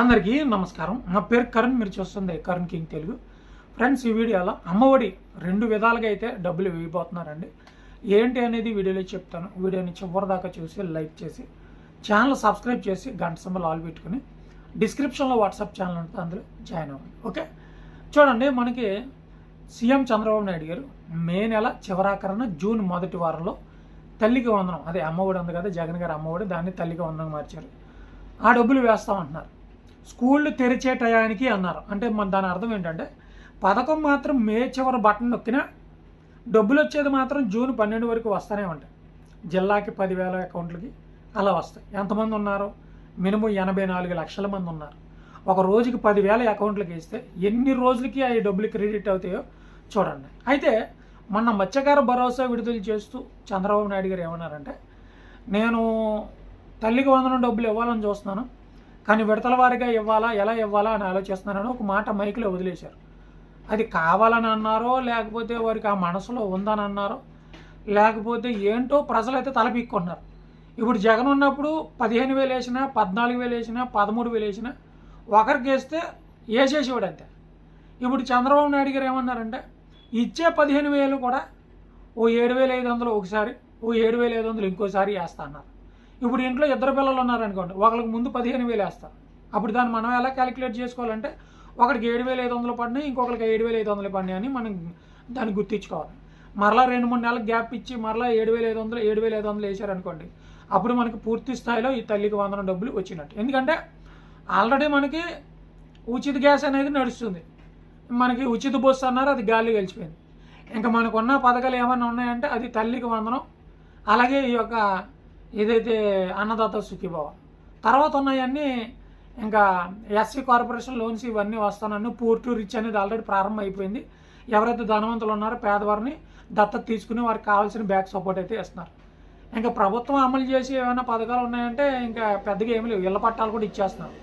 అందరికీ నమస్కారం. నా పేరు కరణ్ మీరు చూస్తుంది కరణ్ కింగ్ తెలుగు. ఫ్రెండ్స్ ఈ వీడియోలో అమ్మఒడి రెండు విధాలుగా అయితే డబ్బులు వేయబోతున్నారండి. ఏంటి అనేది వీడియోలో చెప్తాను. వీడియోని చివరి దాకా చూసి లైక్ చేసి ఛానల్ సబ్స్క్రైబ్ చేసి గంట సింబల్ ఆల్ పెట్టుకుని డిస్క్రిప్షన్లో వాట్సాప్ ఛానల్ ఉంటుంది అందులో జాయిన్ అవ్వండి. ఓకే? చూడండి మనకి సీఎం చంద్రబాబు నాయుడు గారు మే నెల చివరాకరణ జూన్ మొదటి వారంలో తల్లికి వందనం. అదే అమ్మఒడి ఉంది కదా జగన్ గారు అమ్మఒడి దాన్ని తల్లికి వందనం మార్చారు. ఆ డబ్బులు వేస్తామంటున్నారు. స్కూళ్ళు తెరిచే టయానికి అన్నారు. అంటే మన దాని అర్థం ఏంటంటే పథకం మాత్రం మే చివరి బటన్ నొక్కినా డబ్బులు వచ్చేది మాత్రం జూన్ పన్నెండు వరకు వస్తూనే ఉంటాయి. జిల్లాకి పదివేల అకౌంట్లకి అలా వస్తాయి. ఎంతమంది ఉన్నారు? మినిమం ఎనభై నాలుగు లక్షల మంది ఉన్నారు. ఒక రోజుకి పదివేల అకౌంట్లకి ఇస్తే ఎన్ని రోజులకి ఆ డబ్బులు క్రెడిట్ అవుతాయో చూడండి. అయితే మొన్న మత్స్యకార భరోసా విడుదల చేస్తూ చంద్రబాబు నాయుడు గారు ఏమన్నారంటే నేను తల్లికి వందనం డబ్బులు ఇవ్వాలని చూస్తున్నాను. కానీ విడతల వారిగా ఇవ్వాలా ఎలా ఇవ్వాలా అని ఆలోచిస్తున్నానని ఒక మాట మైకులో వదిలేశారు. అది కావాలని అన్నారో లేకపోతే వారికి ఆ మనసులో ఉందని అన్నారో లేకపోతే ఏంటో ప్రజలైతే తలపిక్కున్నారు ఇప్పుడు జగన్ ఉన్నప్పుడు పదిహేను వేలు వేసినా పద్నాలుగు వేలు వేసినా పదమూడు వేలు వేసినా ఒకరికి వేస్తే వేసేసేవాడు అంతే. ఇప్పుడు చంద్రబాబు నాయుడు గారు ఏమన్నారంటే ఇచ్చే పదిహేను వేలు కూడా ఓ ఏడు వేల ఐదు వందలు ఒకసారి ఓ ఏడు వేల ఐదు వందలు ఇంకోసారి వేస్తా అన్నారు. ఇప్పుడు ఇంట్లో ఇద్దరు పిల్లలు ఉన్నారనుకోండి ఒకరికి ముందు పదిహేను వేలు వేస్తారు అప్పుడు దాన్ని మనం ఎలా క్యాలిక్యులేట్ చేసుకోవాలంటే ఒకరికి ఏడు వేల ఐదు వందలు పడినాయి ఇంకొకరికి ఏడు వేల ఐదు వందలు పడినాయి అని మనం దాన్ని గుర్తించుకోవాలి. మరలా రెండు మూడు నెలలకు గ్యాప్ ఇచ్చి మరలా ఏడు వేల ఐదు వందలు ఏడు వేల ఐదు వందలు వేసారనుకోండి అప్పుడు మనకి పూర్తి స్థాయిలో ఈ తల్లికి వందన డబ్బులు వచ్చినట్టు. ఎందుకంటే ఆల్రెడీ మనకి ఉచిత గ్యాస్ అనేది నడుస్తుంది. మనకి ఉచిత బస్సు అన్నారు అది గాలి గెలిచిపోయింది. ఇంకా మనకున్న పథకాలు ఏమైనా ఉన్నాయంటే అది తల్లికి వందనం అలాగే ఈ యొక్క ఏదైతే అన్నదాత సుఖీభవ తర్వాత ఉన్నాయన్నీ ఇంకా ఎస్సీ కార్పొరేషన్ లోన్స్ ఇవన్నీ వస్తానని పూర్ టు రిచ్ అనేది ఆల్రెడీ ప్రారంభం అయిపోయింది ఎవరైతే ధనవంతులు ఉన్నారో పేదవారిని దత్తత తీసుకుని వారికి కావాల్సిన బ్యాక్ సపోర్ట్ అయితే ఇస్తున్నారు. ఇంకా ప్రభుత్వం అమలు చేసి ఏమైనా పథకాలు ఉన్నాయంటే ఇంకా పెద్దగా ఏమి లేవు. ఇళ్ళ పట్టాలు కూడా ఇచ్చేస్తున్నారు.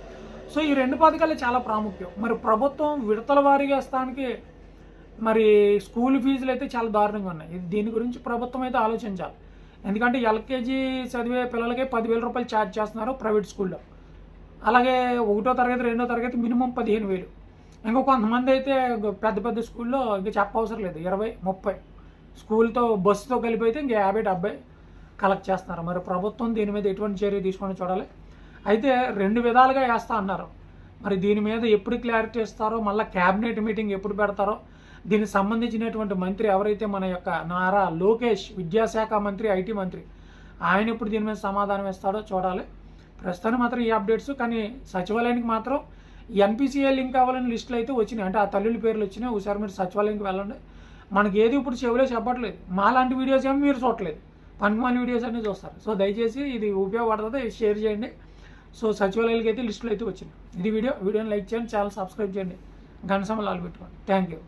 సో ఈ రెండు పథకాలు చాలా ప్రాముఖ్యం. మరి ప్రభుత్వం విడతల వారీగా ఇస్తానికి మరి స్కూల్ ఫీజులు అయితే చాలా దారుణంగా ఉన్నాయి. దీని గురించి ప్రభుత్వం అయితే ఆలోచించాలి. ఎందుకంటే ఎల్కేజీ చదివే పిల్లలకే పదివేల రూపాయలు ఛార్జ్ చేస్తున్నారు ప్రైవేట్ స్కూల్లో. అలాగే ఒకటో తరగతి రెండో తరగతి మినిమం పదిహేను వేలు. ఇంకా కొంతమంది అయితే పెద్ద పెద్ద స్కూల్లో ఇంకా చెప్పవసరం లేదు. ఇరవై ముప్పై. స్కూల్తో బస్సుతో కలిపి అయితే ఇంకా యాభై డెబ్బై కలెక్ట్ చేస్తున్నారు. మరి ప్రభుత్వం దీని మీద ఎటువంటి చర్య తీసుకొని చూడాలి? అయితే రెండు విధాలుగా వేస్తా అన్నారు. మరి దీని మీద ఎప్పుడు క్లారిటీ ఇస్తారో మళ్ళీ క్యాబినెట్ మీటింగ్ ఎప్పుడు పెడతారో దీనికి సంబంధించినటువంటి మంత్రి ఎవరైతే మన యొక్క నారా లోకేష్ విద్యాశాఖ మంత్రి ఐటీ మంత్రి ఆయన ఇప్పుడు దీని మీద సమాధానం ఇస్తాడో చూడాలి. ప్రస్తుతానికి మాత్రం ఈ అప్డేట్స్ కానీ సచివాలయానికి మాత్రం ఎన్పిసిఐ లింక్ అవ్వాలని లిస్టులు అయితే వచ్చినాయి. అంటే ఆ తల్లుల పేర్లు వచ్చినాయి. ఒకసారి మీరు సచివాలయానికి వెళ్ళండి. మనకి ఏది ఇప్పుడు చెవిలో చెప్పట్లేదు. మా లాంటి వీడియోస్ ఏమో మీరు చూడట్లేదు. పనిమాల వీడియోస్ అన్నీ చూస్తారు. సో దయచేసి ఇది ఉపయోగపడుతుంది షేర్ చేయండి. సో సచివాలయాలకి అయితే లిస్టులు అయితే వచ్చినాయి. ఇది వీడియో. వీడియోని లైక్ చేయండి. ఛానల్ సబ్స్క్రైబ్ చేయండి. గంట సమయాలు పెట్టుకోండి. Thank you.